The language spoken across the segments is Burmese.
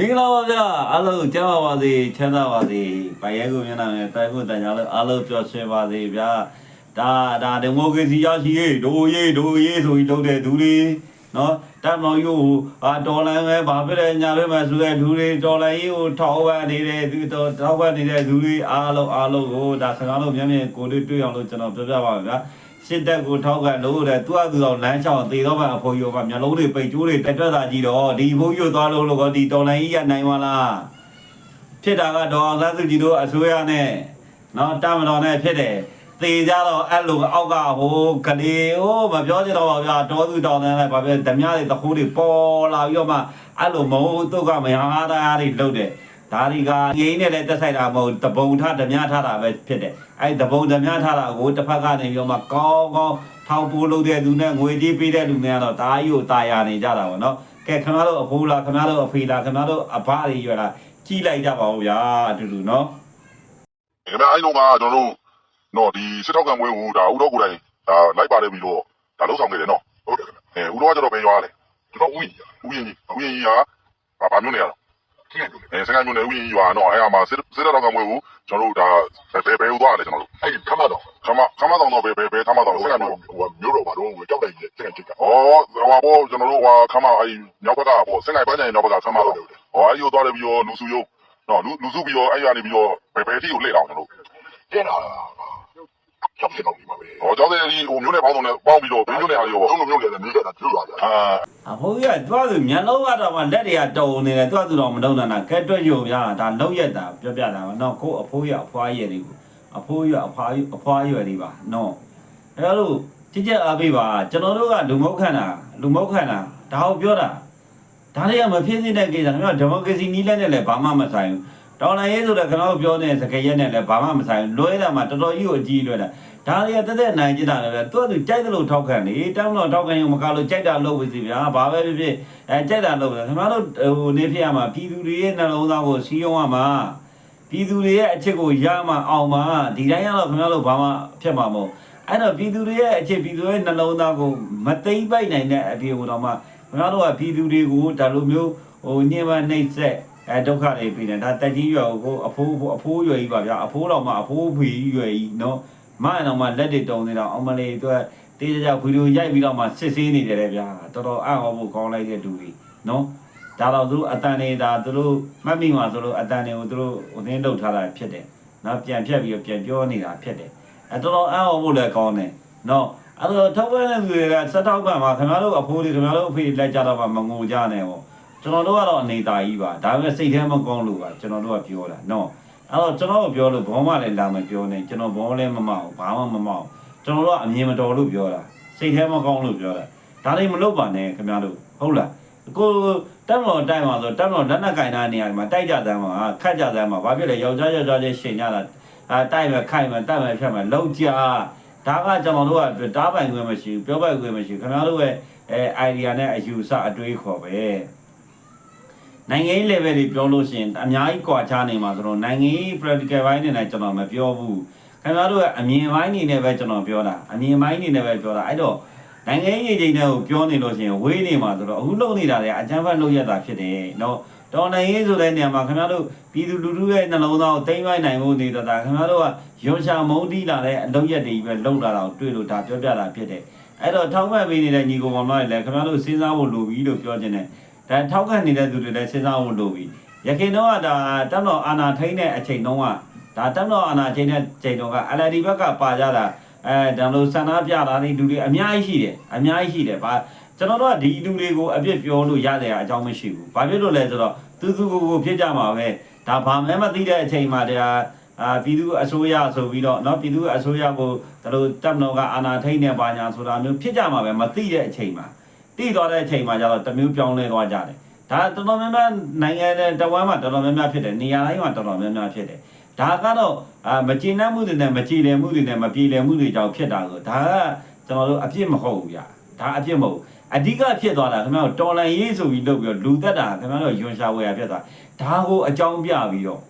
မင်္ဂလာပါဗျာအားလုံးကျမ်းပါပါစေချမ်းသာပါစေဗိုင်ရဲကိုမျက်နှာနဲ့တိုက်ဖို့တန်ကြလို့အားလုံးပျော်ရွှင်ပါစေဗျာဒါဒါဒီမိုကရေစီရရှိရေးဒိုရေးဒိုရေးဆိုပြီးလုပ်တဲ့သူတွေနော်တပ်မောင်ယူအာတော်လန်ပဲဘာဖြစ်လဲညာဖြစ်မှဆိုတဲ့လူတွေတော်လန်ရေးကိုထောက်ပံ့နေတဲ့သူတော်ထောက်ပံ့နေတဲ့သူတွေအားလုံးအားလုံးကိုဒါစကားလုံးမျက်မြင်ကိုတွေ့တွေ့အောင်လို့ကျွန်တော်ပြောပြပါမယ်ဗျာ စစ်တပ်ကိုထောက်ကန်လို့တဲ့သူ့အတူတော်လမ်းချောင်းသေတော့မှအဖိုးရောကမျက်လုံးတွေပိတ်ကျိုးတွေတက်ထွက်တာကြီးတော့ဒီဘိုးရွတ်သွားလို့လို့ကဒီတော်လိုင်းကြီးရနိုင်မလားဖြစ်တာကတော့အောင်သားစုကြည်တို့အစိုးရနဲ့နော်တမတော်နဲ့ဖြစ်တယ်သေကြတော့အဲ့လိုအောက်ကဟိုကလေးဟိုမပြောချင်တော့ပါဗျာတောသူတောင်းတယ်လည်းဗာပြဓမြတွေတခိုးတွေပေါ်လာပြီးတော့မှအဲ့လိုမဟုတ်တုတ်ကမဟာသားတွေလှုပ်တယ် ဒါဒီကငိမ့်နဲ့လည်းတက်ဆိုင်တာမဟုတ်တပုံထဓမြထတာပဲဖြစ်တယ်အဲ့တပုံဓမြထတာကိုတစ်ဖက်ကနေပြီးတော့မှကောင်းကောင်းထောင်ပိုးလုပ်တဲ့သူနဲ့ငွေကြီးပေးတဲ့လူနဲ့ကတော့ဒါကြီးကိုตายရနေကြတာပေါ့နော်ကဲခင်ဗျားတို့အဖိုးလားခင်ဗျားတို့အဖေလားခင်ဗျားတို့အဖတွေရွယ်လားကြည့်လိုက်ကြပါဦးဗျာအတူတူနော် ခင်ဗျာအဲ့လုံးကကျွန်တော်တို့တော့ဒီစစ်ထောက်ကံပွဲကိုဒါဥတော်ကိုယ်တိုင်ဒါလိုက်ပါတယ်ပြီးတော့ဒါလှုပ်ဆောင်ခဲ့တယ်နော်ဟုတ်တယ်ခင်ဗျအဲဥတော်ကကျတော့ဘယ်ရွာလဲကျွန်တော်ဥယျာဉ်ဥယျာဉ်ကြီးဥယျာဉ်ကြီးကဘာဘာမျိုးနေရတော့ အဲစကိုင်းမျိုးနဲ့ဥယျာဉ်ကြီးရွာနော်အဲအမှာစစ်စစ်ထောက်ကံပွဲကိုကျွန်တော်တို့ဒါဘယ်ဘယ်ဟိုသွားလဲကျွန်တော်တို့အဲ့ဒီခမတော့ခမခမတောင်တော့ဘယ်ဘယ်ဘယ်ခမတောင်ဟိုစကကိုင်းမျိုးမျိုးဟိုမျိုးတော့ဘာတော့ကြောက်တယ်စက်ချစ်ကဩဟိုဟာဘောကျွန်တော်တို့ဟာခမအဲ့မြောက်ဘက်ကပေါ့စကိုင်းပန်းနိုင်မြောက်ဘက်ကခမတော့ဟောအဲ့ဒီကိုသွားတယ်ပြီးတော့လူစုယုံနော်လူလူစုပြီးတော့အဲ့ရနေပြီးတော့ဘယ်ဘယ်အထိကိုလှည့်အောင်ကျွန်တော်တို့ကျင်းတာ ကြောက်ချင်တော့ဒီမှာပဲဟောကျောင်းသားကြီးဟိုမျိုးနဲ့ပေါင်းစုံနဲ့ပေါင်းပြီးတော့ဘင်းမျိုးနဲ့ဟာတွေရောဘုံမျိုးလည်းနေကြတာသူ့ပါကြအာအဖိုးကြီးကသူ့သူမျက်လုံးကတော့မှလက်တွေကတုံနေတယ်သူ့သူတော့မတုံတာကဲတွက်ရုံဗျာဒါလောက်ရက်တာပြောပြတာပါနော်ကိုအဖိုးရအဖွားရည်တွေကိုအဖိုးရအဖွားအဖွားရွယ်တွေပါနော်အဲလိုကြည့်ကြအားပေးပါကျွန်တော်တို့ကလူမုတ်ခန့်တာလူမုတ်ခန့်တာဒါကိုပြောတာဒါတွေကမဖြစ်သေးတဲ့ကိစ္စခင်ဗျာဒီမိုကရေစီနီးလက်နဲ့လည်းဘာမှမဆိုင်ဘူး တော်လိုင်းရေးဆိုတော့ကျွန်တော်ပြောနေတဲ့စကားရက်နဲ့လည်းဘာမှမဆိုင်ဘူးလွဲတာမှတော်တော်ကြီးကိုအကြီးလွဲတာဒါတွေကတက်တက်နိုင်ကြတာလည်းပဲသူကသူကြိုက်တယ်လို့ထောက်ခံနေတောင်းတော့ထောက်ခံရုံမကလို့ကြိုက်တာလုပ်ပါစီဗျာဘာပဲဖြစ်ဖြစ်အဲကြိုက်တာလုပ်ပါခင်ဗျားတို့ဟိုနေဖြစ်ရမှာပြည်သူတွေရဲ့နှလုံးသားကိုစီးရုံးရမှာပြည်သူတွေရဲ့အချစ်ကိုရမှာအောင်မှာဒီတိုင်းကတော့ခင်ဗျားတို့ဘာမှဖြစ်မှာမဟုတ်အဲ့တော့ပြည်သူတွေရဲ့အချစ်ပြည်သူရဲ့နှလုံးသားကိုမသိမ့်ပိုက်နိုင်တဲ့အပြင်ဟိုတော့မှခင်ဗျားတို့ကပြည်သူတွေကိုဒါလိုမျိုးဟိုညင်မနှိမ့်ဆက် အဲဒုက္ခတွေပြည်တယ်ဒါတက်ကြီးရွယ်ကိုအဖိုးအဖိုးရွယ်ကြီးပါဗျာအဖိုးတော်မှအဖိုးဖေကြီးရွယ်ကြီးနော်မအောင်တော့မှလက်တွေတုံနေတာအောင်မလေးသူကတေးကြကြဗီဒီယိုရိုက်ပြီးတော့မှစစ်ဆေးနေတယ်လေဗျာတော်တော်အံ့ဩဖို့ကောင်းလိုက်တဲ့လူတွေနော်ဒါတော့သူတို့အတန်နေဒါသူတို့မှတ်မိမှာဆိုလို့အတန်တွေကိုသူတို့ဟိုသင်းလုပ်ထားတာဖြစ်တယ်နော်ပြန်ဖြတ်ပြီးတော့ပြန်ပြောနေတာဖြစ်တယ်အဲတော်တော်အံ့ဩဖို့လည်းကောင်းတယ်နော်အဲ့တော့ထောက်ပံ့တဲ့လူတွေကစက်ထောက်ပံ့မှာခင်ဗျားတို့အဖိုးတွေခင်ဗျားတို့အဖေလက်ကြတော့မှမငိုကြနဲ့ပေါ့ ကျွန်တော်တို့ကတော့အနေသားကြီးပါဒါပေမဲ့စိတ်ထဲမကောင်းလို့ပါကျွန်တော်တို့ကပြောတာနော်အဲ့တော့ကျွန်တော်တို့ပြောလို့ဘောမလည်းလာမပြောနဲ့ကျွန်တော်ဘောလည်းမမောက်ဘာမှမမောက်ကျွန်တော်တို့ကအမြင်မတော်လို့ပြောတာစိတ်ထဲမကောင်းလို့ပြောတာဒါလေးမလုပ်ပါနဲ့ခင်ဗျားတို့ဟုတ်လားကိုတက်မတော်တိုက်မှာဆိုတက်မတော်လက်နက်ကင်တာနေရာမှာတိုက်ကြတယ်မှာခတ်ကြတယ်မှာဘာဖြစ်လဲယောက်ျားယောက်ျားချင်းရှင်ကြတာအဲတိုက်မယ်ခိုက်မယ်တိုက်မယ်ဖြတ်မယ်လောက်ကြဒါကကျွန်တော်တို့ကတားပိုင်ခွင့်မရှိဘူးပြောပိုင်ခွင့်မရှိဘူးခင်ဗျားတို့ရဲ့အဲ idea နဲ့အယူဆအတွေးခေါ်ပဲ နိုင်ငံရေး level တွေပြောလို့ရှိရင်အများကြီးကွာခြားနေမှာဆိုတော့နိုင်ငံရေး practical ဘိုင်းနေနဲ့ကျွန်တော်မပြောဘူးခင်ဗျားတို့ကအမြင်ပိုင်းနေနဲ့ပဲကျွန်တော်ပြောတာအမြင်ပိုင်းနေနဲ့ပဲပြောတာအဲ့တော့နိုင်ငံရေးချိန်တဲ့ကိုပြောနေလို့ရှိရင်ဝေးနေမှာဆိုတော့အခုလုံနေတာတွေအကြမ်းဖက်လုပ်ရတာဖြစ်တယ်နော်တော်နိုင်ငံရေးဆိုတဲ့နေရာမှာခင်ဗျားတို့ပြည်သူလူထုရဲ့နှလုံးသားကိုတိမ့်ပိုက်နိုင်ဖို့နေတာဒါခင်ဗျားတို့ကရွန်ရှာမုံတီးလာတဲ့အလုပ်ရက်တွေပဲလုံလာတာကိုတွေ့လို့ဒါပြောပြတာဖြစ်တယ်အဲ့တော့ထောက်မှတ်ပေးနေတဲ့ညီကောင်မောင်မတွေလည်းခင်ဗျားတို့စဉ်းစားဖို့လိုပြီလို့ပြောခြင်းနဲ့ ဒါထောက်ခံနေတဲ့သူတွေလည်းစဉ်းစားဖို့လိုပြီရခိုင်တော့ကဒါတက်တော့အာနာထိန်တဲ့အချိန်တုန်းကဒါတက်တော့အာနာချိန်တဲ့ချိန်တုန်းက LD ဘက်ကပါကြတာအဲဒါလို့ဆန္ဒပြတာတွေလူတွေအများကြီးရှိတယ်အများကြီးရှိတယ်ဘာကျွန်တော်တို့ကဒီလူတွေကိုအပြစ်ပြောလို့ရတဲ့အကြောင်းမရှိဘူး။ဘာဖြစ်လို့လဲဆိုတော့သူသူကိုယ်ကိုဖြစ်ကြမှာပဲ။ဒါဘာမှမသိတဲ့အချိန်မှာတရားအာပြည်သူအစိုးရဆိုပြီးတော့เนาะပြည်သူအစိုးရကိုဒါလို့တပ်မတော်ကအာဏာထိန်းနေပါညာဆိုတာမျိုးဖြစ်ကြမှာပဲမသိတဲ့အချိန်မှာ သိသွားတဲ့အချိန်မှာကျတော့တမျိုးပြောင်းလဲသွားကြတယ်။ဒါတော်တော်များများနိုင်ငံတဲ့တဝမ်းမှာတော်တော်များများဖြစ်တယ်နေရာတိုင်းမှာတော်တော်များများဖြစ်တယ်။ဒါကတော့အာမကျေနပ်မှုတွေနဲ့မကြည်လည်မှုတွေနဲ့မပြေလည်မှုတွေကြောင့်ဖြစ်တာဆိုဒါကကျွန်တော်တို့အပြစ်မဟုတ်ဘူးဗျ။ဒါအပြစ်မဟုတ်ဘူးအဓိကဖြစ်သွားတာခင်ဗျားတို့တော်လန်ရေးဆိုပြီးလုပ်ပြီးတော့လူသက်တာခင်ဗျားတို့ယွန်ရှာဝယ်ရဖြစ်သွားဒါကိုအကြောင်းပြပြီးတော့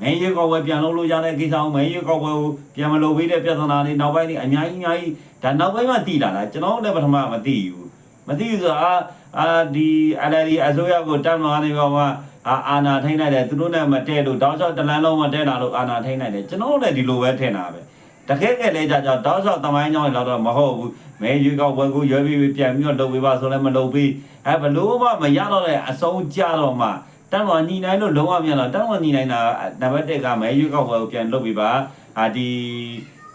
မင်းရေကောက်ဝယ်ပြန်လုပ်လို့ရတဲ့ကိစ္စအောင်မင်းရေကောက်ဝယ်ကိုပြန်မလုပ်ပေးတဲ့ပြဿနာတွေနောက်ပိုင်းတွေအများကြီးအများကြီးဒါနောက်ပိုင်းမှတည်လာတာကျွန်တော်လည်းပထမမသိဘူး မသိဘူးဆိုအာအာဒီ NLD အစိုးရကိုတက်မလာနေပါမှာအာအာနာထိန်လိုက်တယ်သူတို့နဲ့မတည့်လို့တောက်လျှောက်တလန်းလုံးမတည့်လာလို့အာနာထိန်လိုက်တယ်ကျွန်တော်တို့လည်းဒီလိုပဲထင်တာပဲတကယ်ကလေးကြကြောတောက်လျှောက်တမိုင်းကြောင်းလောက်တော့မဟုတ်ဘူးမဲရွေးကောက်ပွဲကိုရွေးပြီးပြန်ပြီးတော့လုပ်ပေးပါဆိုလည်းမလုပ်ပြီးအဲဘလို့မှမရတော့တဲ့အဆုံးကြတော့မှတန်တော်ညီနိုင်လို့လုံးဝမရတော့တန်တော်ညီနိုင်တာနံပါတ်1ကမဲရွေးကောက်ပွဲကိုပြန်လုပ်ပေးပါအာဒီ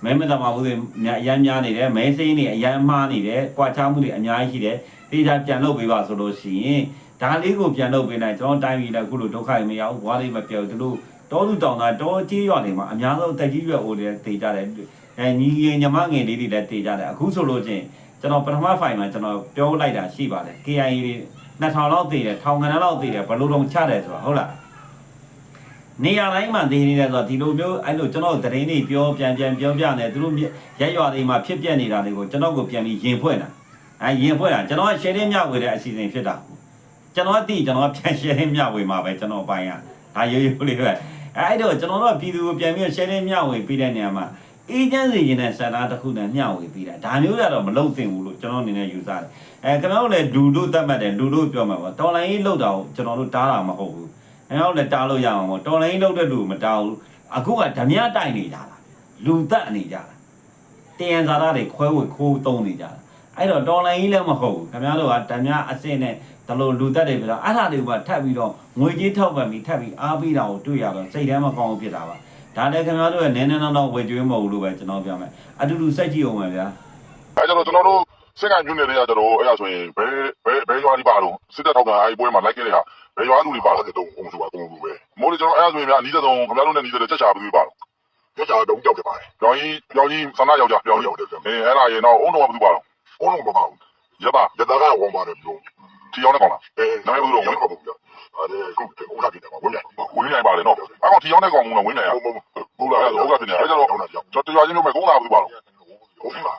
မဲမတမာဘူးတွေအရမ်းများနေတယ်မဲစိမ်းတွေအရမ်းမှားနေတယ်ကြွာချမှုတွေအများကြီးရှိတယ်တေချာပြန်လုပ်ပေးပါဆိုလို့ရှိရင်ဒါလေးကိုပြန်လုပ်ပေးနိုင်ကျွန်တော်တိုင်းပြည်လည်းအခုလိုဒုက္ခတွေမရဘူးဘွားလေးမပြောဘူးသူတို့တောသူတောင်သားတောကြီးရွာတွေမှာအများဆုံးတက်ကြီးရွယ်အိုတွေတေကြတယ်အဲညီငယ်ညီမငယ်လေးတွေလည်းတေကြတယ်အခုဆိုလို့ချင်းကျွန်တော်ပထမဖိုင်မှာကျွန်တော်ပြောလိုက်တာရှိပါတယ် KIA တွေ2000လောက်တေတယ်ထောင်ကနန်းလောက်တေတယ်ဘလို့တော့ချတယ်ဆိုတာဟုတ်လား နေရာတိုင်းမှာနေနေတယ်ဆိုတော့ဒီလိုမျိုးအဲ့လိုကျွန်တော်သတင်းတွေပြောပြန်ပြန်ပြောပြနေသူတို့ရက်ရွာတွေမှာဖြစ်ပျက်နေတာတွေကိုကျွန်တော်ကိုပြန်ပြီးရင်ဖွဲ့တာအဲရင်ဖွဲ့တာကျွန်တော်က sharing မျှဝေတဲ့အစီအစဉ်ဖြစ်တာကျွန်တော်အတိကျွန်တော်ပြန် sharing မျှဝေမှာပဲကျွန်တော်ပိုင်းရဒါရိုးရိုးလေးပဲအဲ့တော့ကျွန်တော်တို့ပြည်သူကိုပြန်ပြီး sharing မျှဝေပြီးတဲ့နေရာမှာအေဂျင့်စီရင်တဲ့စတာတစ်ခုနဲ့မျှဝေပြီးတာဒါမျိုးကတော့မလုပ်သင့်ဘူးလို့ကျွန်တော်အနေနဲ့ယူဆတယ်အဲကျွန်တော်တို့လည်းလူလို့သတ်မှတ်တယ်လူလို့ပြောမှာပေါ့တော်လိုင်းကြီးလောက်တာကိုကျွန်တော်တို့တားတာမဟုတ်ဘူး အဲတော့လည်းတားလို့ရအောင်ပေါ့တော်လိုင်းလုံးတဲ့လူမတားဘူးအခုကဓမြတိုက်နေကြတာလူတက်နေကြတာတယံဇာတာတွေခွဲဝေခိုးသုံးနေကြတာအဲ့တော့တော်လိုင်းကြီးလည်းမဟုတ်ဘူးခင်ဗျားတို့ကဓမြအစ်စ်နဲ့တလို့လူတက်တွေပြတော့အဲ့ဒါတွေကထပ်ပြီးတော့ငွေကြီးထောက်ပံ့ပြီးထပ်ပြီးအားပေးတာကိုတွေ့ရတော့စိတ်ထဲမကောင်းဘူးဖြစ်တာပါဒါလည်းခင်ဗျားတို့ရဲ့နည်းနည်းနောက်နောက်ဝေကျွေးမဟုတ်ဘူးလို့ပဲကျွန်တော်ပြောမယ်အတူတူစိတ်ကြည့်အောင်ပါဗျာအဲကျတော့ကျွန်တော်တို့ စင်ကညွန့်နေတဲ့ကကျတော့အဲ့ဒါဆိုရင်ဘယ်ဘယ်ဘယ်ရွာဒီပါတော့စစ်တပ်ထောက်ကအဲ့ပွဲမှာလိုက်ခဲ့တဲ့ဟာဘယ်ရွာလူတွေပါပါတော့တဲ့တော့အုံးစုပါအုံးစုပဲမိုးလေကျွန်တော်အဲ့ဒါဆိုရင်များအနီးတဲ့ဆုံးခင်ဗျားတို့နဲ့နီးတဲ့ချက်ချပေးပါတော့ရကြတော့ကြောက်ကြပါတယ်ပြောင်းကြီးပြောင်းကြီးဆန္ဒယောက်ျားပြောင်းကြီးကြောက်တယ်ကြောက်အဲအဲ့ဒါရေတော့အုံတော်ကဘူးပါတော့အုံးလုံးမပါဘူးရပါရတာကဝန်ပါတယ်ပြောထီယောင်းနဲ့ကောင်းလားအဲနိုင်ဘူးတော့ဝင်ပါဘူးပြအဲခုဥစ္စာဖြစ်တယ်ပါဝင်တယ်ဝင်းနိုင်ပါလေနော်အဲ့ကောင်ထီယောင်းနဲ့ကောင်းမှုကဝင်းနိုင်ရဟုတ်ဟုတ်ဘူးလားအဲ့ဒါဥက္ကဋ္ဌနေအဲ့ကျတော့ကျွန်တော်တရားချင်းမျိုးမဲ့ကုန်းလာဘူးပါတော့ဟုတ်ပါ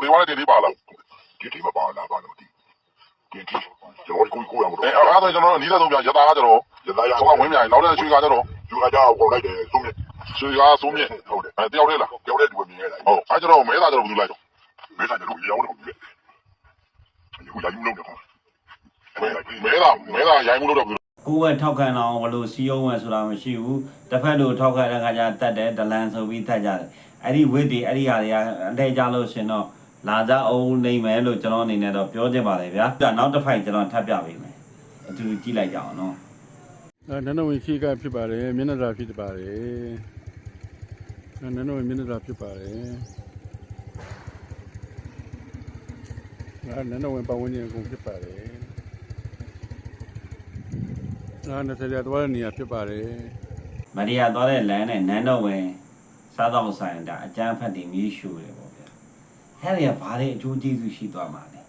ဒီဝါနဲ့တင်လေးပါလား ဒီဒီမပါလာပါလို့ဒီဒီဒီကျွန်တော်ကိုကိုရမလို့အဲအဲ့ဒါဆိုကျွန်တော်အနီးတဲ့ဆုံးပြရတာကကျတော့ရတာရဆောင်းကဝင်းမြိုင်နောက်တဲ့ရွှေကကျတော့ယူကကြောက်ပေါ်လိုက်တယ်သုံးမြရွှေကစိုးမြင့်ဟုတ်တယ်အဲတယောက်တည်းလားကြောက်တဲ့ဒီဝင်မြင်ရတယ်ဟုတ်အဲ့ကျတော့မဲသားကျတော့ဘူးလိုက်တော့မဲဆိုင်တို့ရောင်းတော့ဘူးအခုလာယူလို့တော့မဲသားမဲသားရိုင်းမှုလို့တော့ကိုယ်ကထောက်ခံအောင်ဘလို့စီယုံမယ်ဆိုတာမရှိဘူးတစ်ဖက်လိုထောက်ခံတဲ့ခါကျတတ်တယ်ဒလန်ဆိုပြီးတတ်ကြတယ်အဲ့ဒီဝိတ္တိအဲ့ဒီဟာတွေကအလဲကြလို့ရှင်တော့ လာကြအောင်နေမယ်လို့ကျွန်တော်အနေနဲ့တော့ပြောချင်ပါတယ်ဗျာဒါနောက်တစ်ဖိုင်ကျွန်တော်ထပ်ပြပေးမယ်အတူတူကြည့်လိုက်ကြအောင်နော်အဲနန္ဒဝင်ခိကဖြစ်ပါတယ်မျက်နှာသာဖြစ်ပါတယ်အဲနန္ဒဝင်မျက်နှာသာဖြစ်ပါတယ်အဲနန္ဒဝင်ပတ်ဝန်းကျင်အကုန်ဖြစ်ပါတယ်အဲနတ်တရားသွားတဲ့နေရာဖြစ်ပါတယ်မရိယာသွားတဲ့လမ်းနဲ့နန်းတော်ဝင်စားတော့ဆိုင်တာအကျန်းဖတ်တင်မြေးရှူတယ်ပေါ့ဗျာ အဲ့ဒီကဘာတွေအကျိုးကျေးဇူးရှိသွားမှာလဲ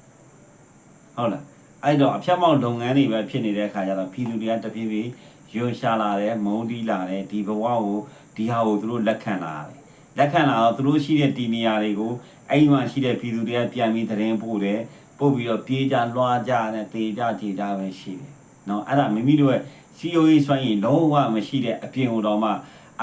ဟုတ်လားအဲ့တော့အဖြတ်မောက်လုပ်ငန်းတွေပဲဖြစ်နေတဲ့အခါကျတော့ပြည်သူတွေကတပြေးပြေးရွှေရှာလာတယ်မုံတီးလာတယ်ဒီဘဝကိုဒီဟာကိုသူတို့လက်ခံလာတယ်လက်ခံလာတော့သူတို့ရှိတဲ့တီနေရာတွေကိုအဲ့ဒီမှာရှိတဲ့ပြည်သူတွေကပြန်ပြီးသတင်းပို့တယ်ပို့ပြီးတော့ပြေးကြလွှားကြနဲ့တေကြကြကြပဲရှိတယ်နော်အဲ့ဒါမိမိတို့ရဲ့ COE စွမ်းရည်လုံးဝမရှိတဲ့အပြင်ဟိုတော့မှ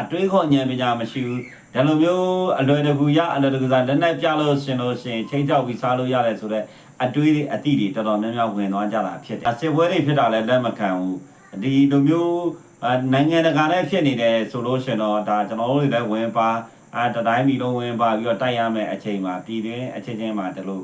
အတွေးခေါ်ဉာဏ်ပညာမရှိဘူး ဒီလိုမျိုးအလွယ်တကူရအလွယ်တကူစားလက်နဲ့ပြလို့ရှင်လို့ရှင်ချိန်ကြောက်ပြီးစားလို့ရတယ်ဆိုတော့အတွေးတွေအတိတွေတော်တော်များများဝင်သွားကြတာဖြစ်တယ်။စစ်ပွဲတွေဖြစ်တာလည်းလက်မခံဘူး။ဒီလိုမျိုးနိုင်ငံတကာလည်းဖြစ်နေတယ်ဆိုလို့ရှင်တော့ဒါကျွန်တော်တို့တွေလည်းဝင်ပါအဲတတိုင်းပြည်လုံးဝင်ပါပြီးတော့တိုက်ရမယ်အချိန်မှာပြည်တွင်းအချင်းချင်းမှာဒီလို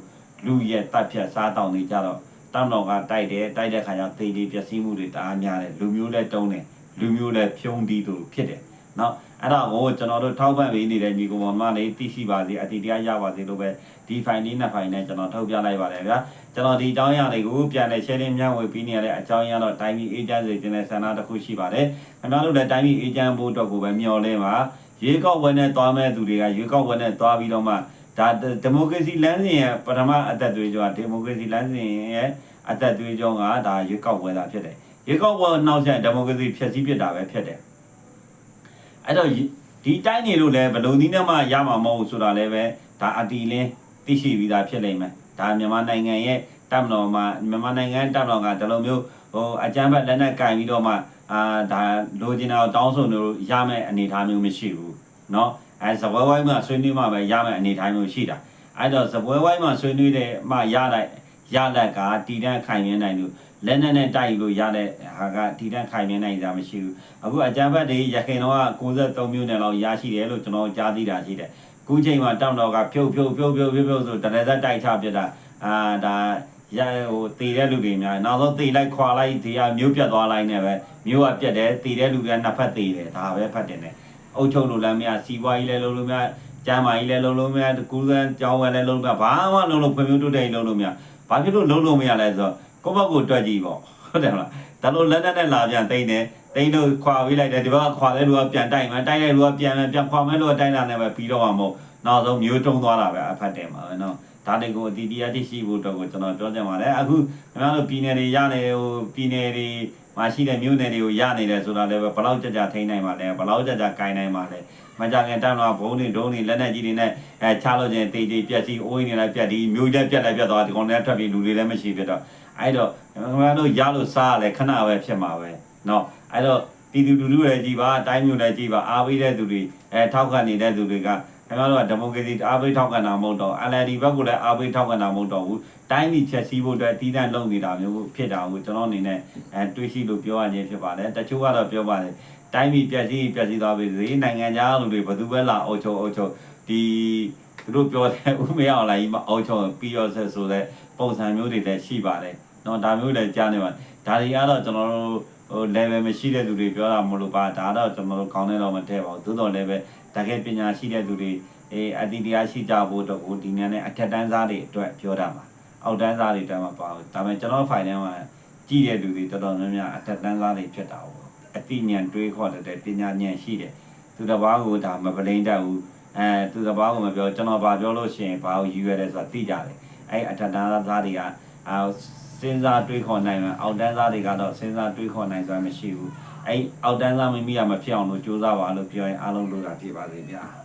လူရဲ့တပ်ဖြတ်စားတောင်းနေကြတော့တမ်တော်ကတိုက်တယ်တိုက်တဲ့ခါကျသေဒီပျက်စီးမှုတွေတအားများတယ်လူမျိုးလည်းတုံးတယ်လူမျိုးလည်းဖြုံးတီးသူဖြစ်တယ်။နော် အဲ့ဒါကိုကျွန်တော်တို့ထောက်ပံ့ပေးနေတဲ့ညီကောင်မလေးသိရှိပါစေအတိတရားရပါစေလို့ပဲဒီ file လေးနှစ် file နဲ့ကျွန်တော်ထုတ်ပြလိုက်ပါတယ်ဗျာကျွန်တော်ဒီအကြောင်းအရာတွေကိုပြန်လည် share လေးမျှဝေပေးနေရတဲ့အကြောင်းအရာတော့တိုင်းပြည်အေဂျင့်စီတင်တဲ့ဆန္ဒတစ်ခုရှိပါတယ်ခင်ဗျားတို့လည်းတိုင်းပြည်အေဂျင့်ဖို့အတွက်ကိုပဲမျှော်လင့်ပါရွေးကောက်ပွဲနဲ့သွားမဲ့သူတွေကရွေးကောက်ပွဲနဲ့သွားပြီးတော့မှဒါဒီမိုကရေစီလမ်းစဉ်ရဲ့ပထမအသက်သွေးကြောဒီမိုကရေစီလမ်းစဉ်ရဲ့အသက်သွေးကြောင်းကဒါရွေးကောက်ပွဲတာဖြစ်တယ်ရွေးကောက်ပွဲနောက်ဆက်ဒီမိုကရေစီဖြည့်ဆည်းပြစ်တာပဲဖြစ်တယ် အဲ့တော့ဒီတိုင်းနေလို့လည်းဘယ်လိုနည်းနဲ့မှရမှာမဟုတ်ဘူးဆိုတာလည်းပဲဒါအတီလင်းသိရှိပြီးသားဖြစ်လိမ့်မယ်ဒါမြန်မာနိုင်ငံရဲ့တပ်မတော်မှာမြန်မာနိုင်ငံတပ်မတော်ကဒီလိုမျိုးဟိုအကြမ်းဖက်လက်နက်ကင်ပြီးတော့မှအာဒါလိုချင်တာကိုတောင်းဆိုလို့ရမယ့်အနေအထားမျိုးမရှိဘူးเนาะအဲစပွဲဝိုင်းမှာဆွေးနွေးမှပဲရမယ့်အနေအထားမျိုးရှိတာအဲ့တော့စပွဲဝိုင်းမှာဆွေးနွေးတဲ့မှရလိုက်ရ ရလက်ကတည်တံ့ခိုင်မြဲနိုင်လို့ လက်နဲ့နဲ့တိုက်လို့ရတဲ့ဟာကတည်တံ့ခိုင်မြဲနိုင်ကြမရှိဘူးအခုအကြမ်းဖက်တွေရခိုင်တော့63မျိုးနဲ့လောက်ရရှိတယ်လို့ကျွန်တော်ကြားသိတာရှိတယ်ခုချိန်မှာတောင်းတော့ကဖြုတ်ဖြုတ်ဖြုတ်ဖြုတ်ဖြုတ်ဖြုတ်ဆိုတရဇက်တိုက်ချပြတာအာဒါရဟိုတည်တဲ့လူတွေများနောက်ဆုံးတည်လိုက်ခွာလိုက်ဒီဟာမျိုးပြတ်သွားလိုက်နေပဲမျိုးကပြတ်တယ်တည်တဲ့လူကနှစ်ဖက်တည်တယ်ဒါပဲဖတ်တယ်နဲ့အုတ်ချုပ်လို့လည်းမရစီပွားကြီးလည်းလုံးလို့မရကျမ်းမာကြီးလည်းလုံးလို့မရကူစံကြောင်းဝဲလည်းလုံးလို့မရဘာမှလုံးလို့ဖွံ့ဖြိုးတိုးတက်ကြီးလုံးလို့မရဘာဖြစ်လို့လုံးလို့မရလဲဆိုတော့ ကိုယ့်ဘက်ကိုတွက်ကြည့်ပေါ့ဟုတ်တယ်မလားဒါလို့လက်နဲ့နဲ့လာပြန်တိမ့်တယ်တိမ့်လို့ခွာဝေးလိုက်တယ်ဒီဘက်ကခွာတဲ့လူကပြန်တိုက်မယ်တိုက်တဲ့လူကပြန်မယ်ပြန်ခွာမယ်လို့တိုက်တာနဲ့ပဲပြီးတော့မှာမဟုတ်နောက်ဆုံးမျိုးတုံးသွားတာပဲအဖတ်တယ်မှာပဲနော်ဒါတွေကိုအတီးတရားတိရှိဖို့တော့ကိုကျွန်တော်ပြောချင်ပါတယ်အခုခင်ဗျားတို့ပြည်နယ်တွေရနေဟိုပြည်နယ်တွေမှာရှိတဲ့မြို့နယ်တွေကိုရနေတယ်ဆိုတာလည်းပဲဘယ်လောက်ကြကြထိန်းနိုင်ပါလဲဘယ်လောက်ကြကြကင်နိုင်ပါလဲမကြခင်တမ်းတော့ဘုံတွေဒုံးတွေလက်နဲ့ကြီးတွေနဲ့အဲချလို့ချင်းတေးတေးပြက်စီအိုးရင်းတွေလည်းပြက်ဒီမြို့လည်းပြက်လည်းပြက်သွားဒီကောင်လည်းထွက်ပြီးလူတွေလည်းမရှိဖြစ်တော့ အဲ့တော့ခင်ဗျားတို့ရလို့စားရလဲခဏပဲဖြစ်မှာပဲเนาะအဲ့တော့ပြည်သူလူထုလည်းကြည်ပါအတိုင်းမျိုးလည်းကြည်ပါအားပေးတဲ့သူတွေအဲထောက်ခံနေတဲ့သူတွေက ခင်ဗျားတို့ကဒီမိုကရေစီအားပေးထောက်ခံတာမဟုတ်တော့ LND ဘက်ကလည်းအားပေးထောက်ခံတာမဟုတ်တော့ဘူးတိုင်းပြည်ချက်စည်းဖို့အတွက်တည်တံ့လုပ်နေတာမျိုးဖြစ်တာကိုကျွန်တော်အနေနဲ့အဲတွေးရှိလို့ပြောရခြင်းဖြစ်ပါတယ်တချို့ကတော့ပြောပါတယ်တိုင်းပြည်ပြက်စီးပြက်စီးသွားပြီစေနိုင်ငံခြားလူတွေဘယ်သူပဲလာအုပ်ချုပ်အုပ်ချုပ်ဒီသူတို့ပြောတဲ့ဥမေအောင်လာကြီးမအုပ်ချုပ်ပြီးရောဆက်ဆိုတဲ့ပုံစံမျိုးတွေလည်းရှိပါတယ် เนาะဒါမျိုးလည်းကြားနေပါဒါတွေကတော့ကျွန်တော်တို့ဟို level မရှိတဲ့သူတွေပြောတာမလို့ပါဒါတော့ကျွန်တော်တို့ကောင်းနေတော့မထည့်ပါဘူးသို့တော်လည်းပဲတကယ်ပညာရှိတဲ့သူတွေ အေးအတိတရားရှိကြဖို့တော့ကိုဒီညနဲ့အထက်တန်းသားတွေအတွက်ပြောတာပါအောက်တန်းသားတွေတက်မှာပါဘူးဒါပေမဲ့ကျွန်တော် file ထဲမှာကြည့်တဲ့လူတွေတော်တော်များများအထက်တန်းသားတွေဖြစ်တာပေါ့အတိညာဏ်တွေးခေါ်တဲ့ပညာဉာဏ်ရှိတယ်သူတစ်ပါးကိုဒါမပလိမ့်တတ်ဘူးအဲသူတစ်ပါးကိုမပြောကျွန်တော်ဘာပြောလို့ရှိရင်ဘာကိုယူရတယ်ဆိုတာသိကြတယ်အဲအထက်တန်းသားတွေကအာ စဉ်းစားတွေးခေါ်နိုင်မှာအောက်တန်းသားတွေကတော့စဉ်းစားတွေးခေါ်နိုင်စွမ်းမရှိဘူးအဲအောက်တန်းသားမိမိကမဖြစ်အောင်လို့ကြိုးစားပါလို့ပြောရင်အားလုံးလို့တာဖြစ်ပါစေဗျာ